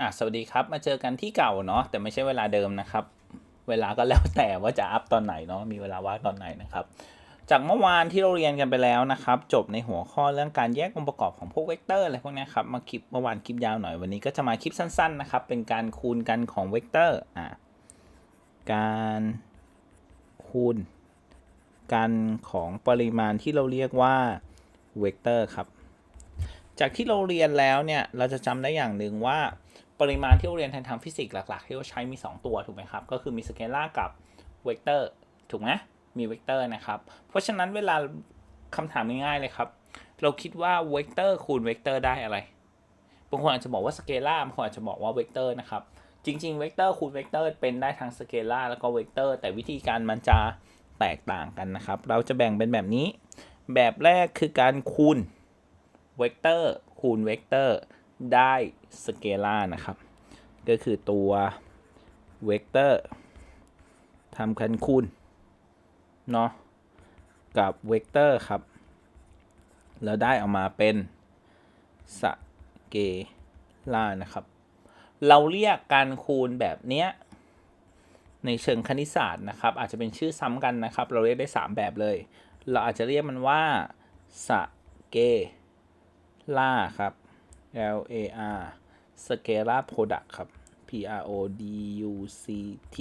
อะสวัสดีครับมาเจอกันที่เก่าเนาะแต่ไม่ใช่เวลาเดิมนะครับ เวลาก็แล้วแต่ว่าจะอัพตอนไหนเนาะมีเวลาว่างตอนไหนนะครับ จากเมื่อวานที่เราเรียนกันไปแล้วนะครับ จบในหัวข้อเรื่องการแยกองค์ประกอบของพวกเวกเตอร์อะไรพวกนี้ครับมาคลิปเมื่อวานคลิปยาวหน่อยวันนี้ก็จะมาคลิปสั้นๆนะครับเป็นการคูณกันของเวกเตอร์อะการคูณกันของปริมาณที่เราเรียกว่าเวกเตอร์ครับ จากที่เราเรียนแล้วเนี่ยเราจะจำได้อย่างหนึ่งว่า ปริมาณที่เราเรียนทางทางฟิสิกส์หลัก ๆ ที่เราใช้มี 2 ตัวถูกไหมครับ ก็คือมีสเกลาร์กับเวกเตอร์ถูกไหมมีเวกเตอร์นะครับ เพราะฉะนั้นเวลาคำถามง่ายๆเลยครับ เราคิดว่าเวกเตอร์คูณเวกเตอร์ได้อะไรบางคนอาจจะบอกว่าสเกลาร์บางคนอาจจะบอกว่าเวกเตอร์นะครับ จริงๆเวกเตอร์คูณเวกเตอร์เป็นได้ทั้งสเกลาร์แล้วก็เวกเตอร์แต่วิธีการมันจะแตกต่างกันนะครับ เราจะแบ่งเป็นแบบนี้ แบบแรกคือการคูณเวกเตอร์คูณเวกเตอร์ ได้สเกลาร์นะครับ ก็คือตัวเวกเตอร์ทำกันคูณเนาะกับเวกเตอร์ครับ แล้วได้ออกมาเป็นสเกลาร์นะครับ เราเรียกการคูณแบบเนี้ยในเชิงคณิตศาสตร์นะครับ อาจจะเป็นชื่อซ้ำกันนะครับ เราเรียกได้ 3 แบบเลย เราอาจจะเรียกมันว่าสเกล่าครับ L A R Scalar Product ครับ P R O D U C T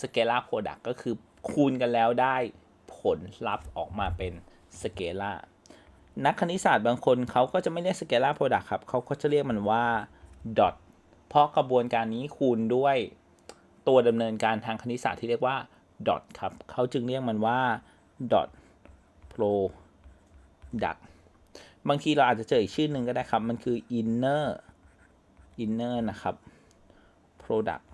Scalar Product ก็คือคูณกันแล้วได้ผลลัพธ์ออกมาเป็น Scalar นักคณิตศาสตร์บางคนเขาก็จะไม่เรียก Scalar Product ครับเขาก็จะเรียกมันว่า dot เพราะกระบวนการนี้คูณด้วยตัวดำเนินการทางคณิตศาสตร์ที่เรียกว่า dot ครับเขาจึงเรียกมันว่า dot product บางทีเราอาจจะเจออีกชื่อหนึ่งก็ได้ครับ มันคือ inner inner นะครับ product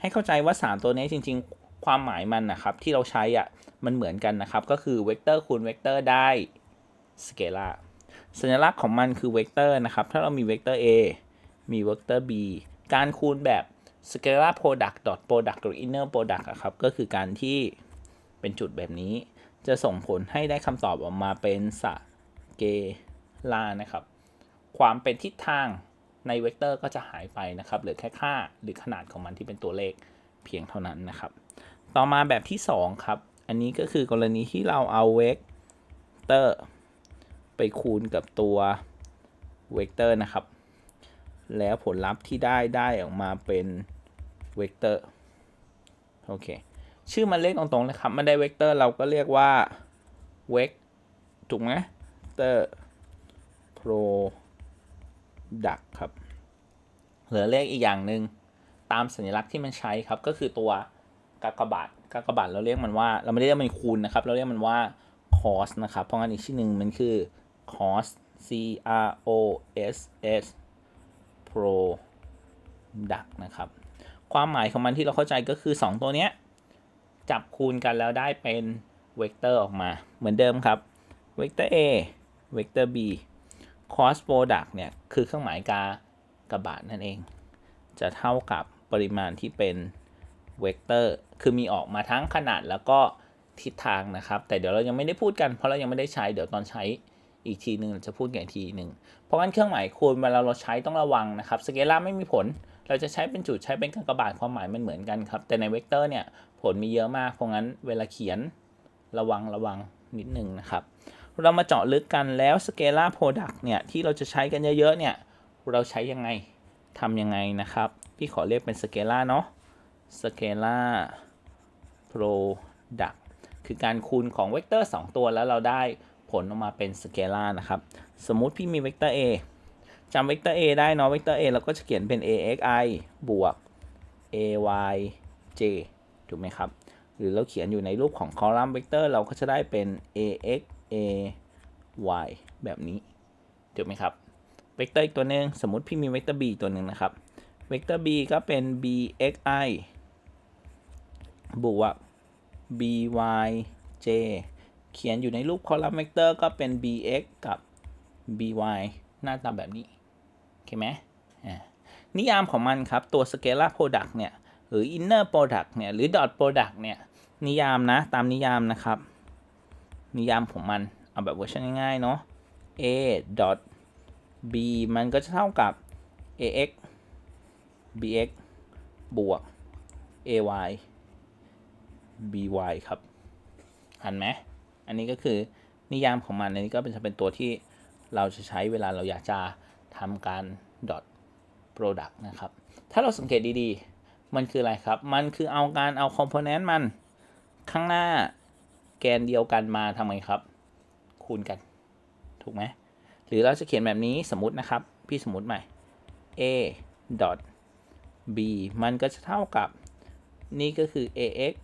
ให้เข้าใจว่า 3 ตัวนี้จริง ๆ ความหมายมันนะครับ ที่เราใช้อะ มันเหมือนกันนะครับ ก็คือเวกเตอร์คูณเวกเตอร์ได้สเกลาร์สัญลักษณ์ของมันคือเวกเตอร์นะครับ ถ้าเรามีเวกเตอร์ a มีเวกเตอร์ b การคูณแบบ scalar product dot product หรือ inner product ครับ ก็คือการที่เป็นจุดแบบนี้ จะส่งผลให้ได้คำตอบออกมาเป็นส เกลานะครับ ความเป็นทิศทางในเวกเตอร์ก็จะหายไปนะครับเหลือแค่ค่าหรือขนาดของมันที่เป็นตัวเลขเพียงเท่านั้นนะครับ ต่อมาแบบที่ 2 ครับ อันนี้ก็คือกรณีที่เราเอาเวกเตอร์ไปคูณกับตัวเวกเตอร์นะครับ แล้วผลลัพธ์ที่ได้ได้ออกมาเป็นเวกเตอร์โอเคชื่อมันเลขตรงๆเลยครับมันได้เวกเตอร์เราก็เรียกว่าเวกถูกไหม เตอร์ product ครับ เหลือเลขอีกอย่างหนึ่งตามสัญลักษณ์ที่มันใช้ครับ ก็คือตัวกากบาทกากบาทเราเรียกมันว่า เราไม่ได้เรียกมันคูณนะครับ เราเรียกมันว่า cos นะครับ เพราะงั้นอีกชื่อหนึ่งมันคือ cos c r o s s product นะครับ ความหมายของมันที่เราเข้าใจก็คือ 2 ตัวเนี้ย จับคูณกันแล้วได้เป็นเวกเตอร์ออกมาเหมือนเดิมครับ เวกเตอร์ a เวกเตอร์ b cross product เนี่ย คือเครื่องหมายกากระบาทนั่นเอง จะเท่ากับปริมาณที่เป็นเวกเตอร์ คือมีออกมาทั้งขนาดแล้วก็ทิศทางนะครับ แต่เดี๋ยวเรายังไม่ได้พูดกันเพราะเรายังไม่ได้ใช้ เดี๋ยวตอนใช้อีกทีหนึ่งจะพูดกันอีกทีหนึ่ง เพราะงั้นเครื่องหมายคูณเวลาเราใช้ต้องระวังนะครับ สเกลาไม่มีผล เราจะใช้เป็นจุดใช้เป็นกากบาทความหมายมันเหมือนกันครับ แต่ในเวกเตอร์เนี่ยผลมีเยอะมาก เพราะงั้นเวลาเขียนระวังระวังนิดนึงนะครับ เรามาเจาะลึกกันแล้ว Scalar Product เนี่ย ที่เราจะใช้กันเยอะๆเนี่ย เราใช้ยังไงทำยังไงนะครับ พี่ขอเรียกเป็น Scalar เนาะ Scalar Product คือการคูณของเวกเตอร์ 2 ตัวแล้วเราได้ผลออกมาเป็น Scalar นะครับ สมมุติพี่มีเวกเตอร์ a จำเวกเตอร์ a ได้เนาะเวกเตอร์ a เราก็จะเขียนเป็น axi บวก ayj ถูกไหมครับ หรือเราเขียนอยู่ในรูปของคอลัมน์เวกเตอร์เราก็จะได้เป็น ax a y แบบนี้ถูกไหมครับ เวกเตอร์อีกตัวหนึ่งสมมติพี่มีเวกเตอร์ b ตัวหนึ่งนะครับ เวกเตอร์ b ก็เป็น bxi บวก byj เขียนอยู่ในรูปคอลัมน์เวกเตอร์ก็เป็น bx กับ by หน้าตาแบบนี้โอเคไหมนิยามของมันครับ ตัว scalar product เนี่ย หรือ inner product เนี่ย หรือ dot product เนี่ย นิยามนะ ตามนิยามนะครับ นิยามของมัน เอาแบบเวอร์ชันง่ายๆ เนาะ a dot b มันก็จะเท่ากับ ax bx บวก ay by ครับหันไหม อันนี้ก็คือนิยามของมัน อันนี้ก็เป็นจะเป็นตัวที่เราจะใช้เวลาเราอยากจะทำการ dot product นะครับ ถ้าเราสังเกตดีๆ มันคืออะไรครับ มันคือเอาการเอา component มันข้างหน้า แกนเดียวกันมาทำไงครับ คูณกัน ถูกไหมหรือเราจะเขียนแบบนี้สมมตินะครับ พี่สมมติใหม่ a dot b มันก็จะเท่ากับ นี่ก็คือ ax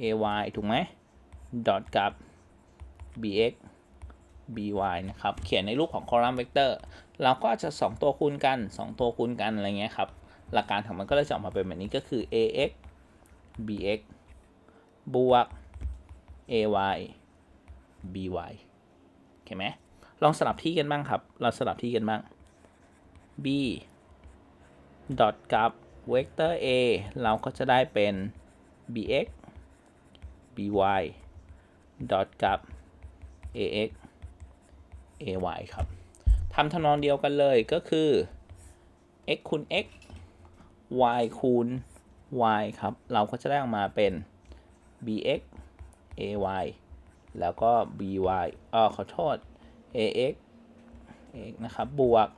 ay ถูกไหม dot กับ bx by นะครับ เขียนในรูปของคอลัมน์เวกเตอร์ เราก็จะ 2 ตัวคูณกัน 2 ตัวคูณกัน อะไรเงี้ยครับ หลักการของมันก็เลยจะออกมาเป็นแบบนี้ก็คือ ax bx บวก ay by โอเคไหมลองสลับที่กันบ้างครับ เราสลับที่กันบ้าง b ดอทกับเวกเตอร์ a เราก็จะได้เป็น bx by ดอทกับ ax ay ครับทำทำนองเดียวกันเลยก็คือ x คูณ x y คูณ y ครับ เราก็จะได้ออกมาเป็น bx ay แล้วก็ by อ่อขอโทษ ax x นะครับบวก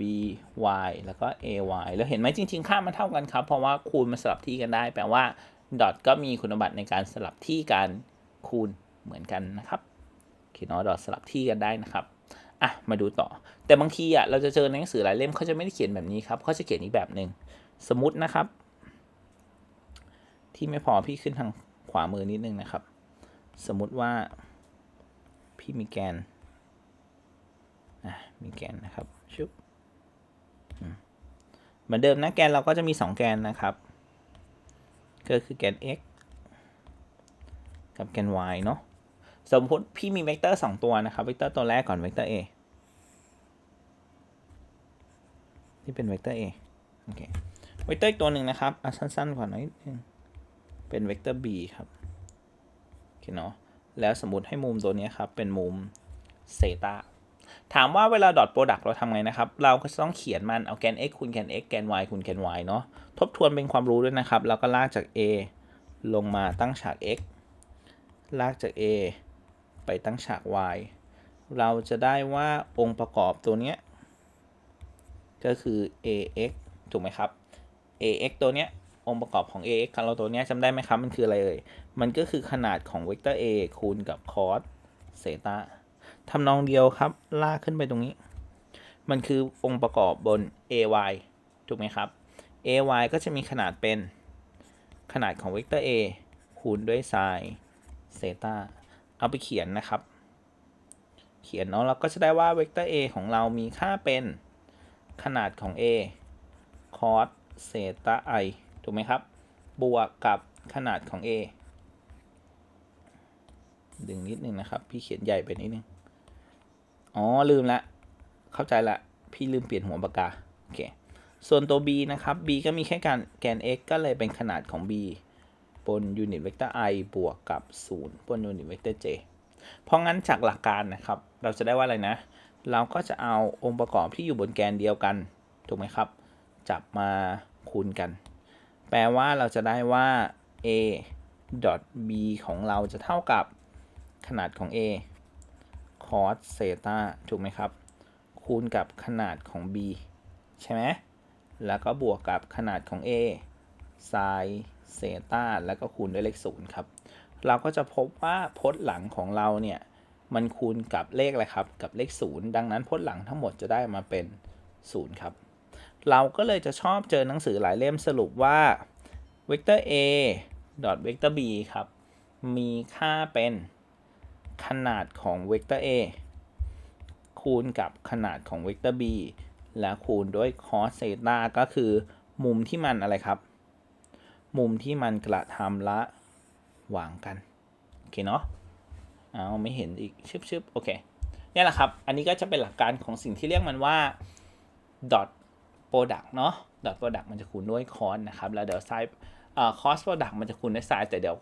by แล้วก็ ay แล้วเห็นไหมจริง ๆ ค่ามันเท่ากันครับ เพราะว่าคูณมันสลับที่กันได้ แปลว่าดอทก็มีคุณสมบัติในการสลับที่การคูณเหมือนกันนะครับโอเคเนาะดอทสลับที่กันได้นะครับอะมาดูต่อ แต่บางทีอะเราจะเจอในหนังสือหลายเล่มเขาจะไม่ได้เขียนแบบนี้ครับเขาจะเขียนอีกแบบหนึ่งสมมตินะครับ ที่ไม่พอพี่ขึ้นทาง ขวามือนิดนึงนะครับ สมมุติว่าพี่มีแกนอะมีแกนนะครับชุบเหมือนเดิมนะแกนเราก็จะมี 2 แกนนะครับ ก็คือแกน x กับแกน y เนาะสมมติพี่มีเวกเตอร์ 2 ตัวนะครับ เวกเตอร์ตัวแรกก่อนเวกเตอร์ a นี่เป็นเวกเตอร์ a โอเค เวกเตอร์อีกตัวหนึ่งนะครับเอาสั้นๆก่อนหน่อยนึง เป็นเวกเตอร์ b ครับโอเคเนาะแล้วสมมติให้มุมตัวนี้ครับ เป็นมุมเซตาถามว่าเวลา dot product เราทำไงนะครับ เราก็จะต้องเขียนมันเอาแกน x คูณแกน x แกน y คูณแกน y เนาะทบทวนเป็นความรู้ด้วยนะครับ เราก็ลากจาก a ลงมาตั้งฉาก x ลากจาก a ไปตั้งฉาก y เราจะได้ว่าองค์ประกอบตัวเนี้ยก็คือ ax ถูกไหมครับ ax ตัวเนี้ย องค์ประกอบของ ax ของเราตัวนี้จำได้ไหมครับ มันคืออะไรเอ่ย มันก็คือขนาดของเวกเตอร์ a คูณกับ cos เซตาทำนองเดียวครับ ลากขึ้นไปตรงนี้ มันคือองค์ประกอบบน ay ถูกไหมครับ ay ก็จะมีขนาดเป็นขนาดของเวกเตอร์ a คูณด้วย sin เซตาเอาไปเขียนนะครับ เขียนเนาะเราก็จะได้ว่าเวกเตอร์ a ของเรามีค่าเป็นขนาดของ a cos เซตา i ถูกไหมครับ บวกกับขนาดของ a ดึงนิดนึงนะครับ พี่เขียนใหญ่ไปนิดนึง อ๋อ ลืมละ เข้าใจละ พี่ลืมเปลี่ยนหัวปากกา โอเค ส่วนตัว b นะครับ b ก็มีแค่การแกน x ก็เลยเป็นขนาดของ b บนยูนิตเวกเตอร์ i บวกกับ 0 บนยูนิตเวกเตอร์ j เพราะงั้นจากหลักการนะครับ เราจะได้ว่าอะไรนะ เราก็จะเอาองค์ประกอบที่อยู่บนแกนเดียวกัน ถูกไหมครับ จับมาคูณกัน แปลว่าเราจะได้ว่า a b ของเราจะเท่ากับขนาดของ a cos เซตาถูกไหมครับ คูณกับขนาดของ b ใช่ไหมแล้วก็บวกกับขนาดของ a sin เซตาแล้วก็คูณด้วยเลขศูนย์ครับ เราก็จะพบว่าพจน์หลังของเราเนี่ย มันคูณกับเลขอะไรครับ กับเลขศูนย์ดังนั้นพจน์หลังทั้งหมดจะได้มาเป็นศูนย์ครับ เราก็เลยจะชอบเจอหนังสือหลายเล่มสรุปว่าเวกเตอร์ a ดอทเวกเตอร์ b ครับ มีค่าเป็นขนาดของเวกเตอร์ a คูณกับขนาดของเวกเตอร์ b และคูณด้วย cos เซตาก็คือมุมที่มันอะไรครับ มุมที่มันกระทำละหว่างกัน โอเคเนาะเอาไม่เห็นอีก ชึบชึบโอเคนี่แหละครับ อันนี้ก็จะเป็นหลักการของสิ่งที่เรียกมันว่า dot product เนาะ dot product มันจะคูณด้วย cos นะครับ แล้วเดี๋ยว sin เอ่อ cos product มันจะคูณด้วย sin แต่เดี๋ยว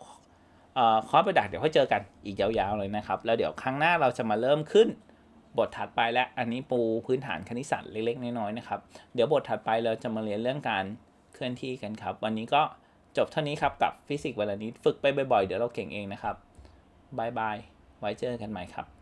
เอ่อ cos product เดี๋ยวค่อยเจอกันอีกยาวๆเลยนะครับ แล้วเดี๋ยวครั้งหน้าเราจะมาเริ่มขึ้นบทถัดไปและอันนี้ปูพื้นฐานคณิตศาสตร์เล็กๆ น้อยๆนะครับ เดี๋ยวบทถัดไปเราจะมาเรียนเรื่องการเคลื่อนที่กันครับ วันนี้ก็จบเท่านี้ครับกับฟิสิกส์วันละนิดฝึกไปบ่อยๆ เดี๋ยวเราเก่งเองนะครับบายบายไว้เจอกันใหม่ครับ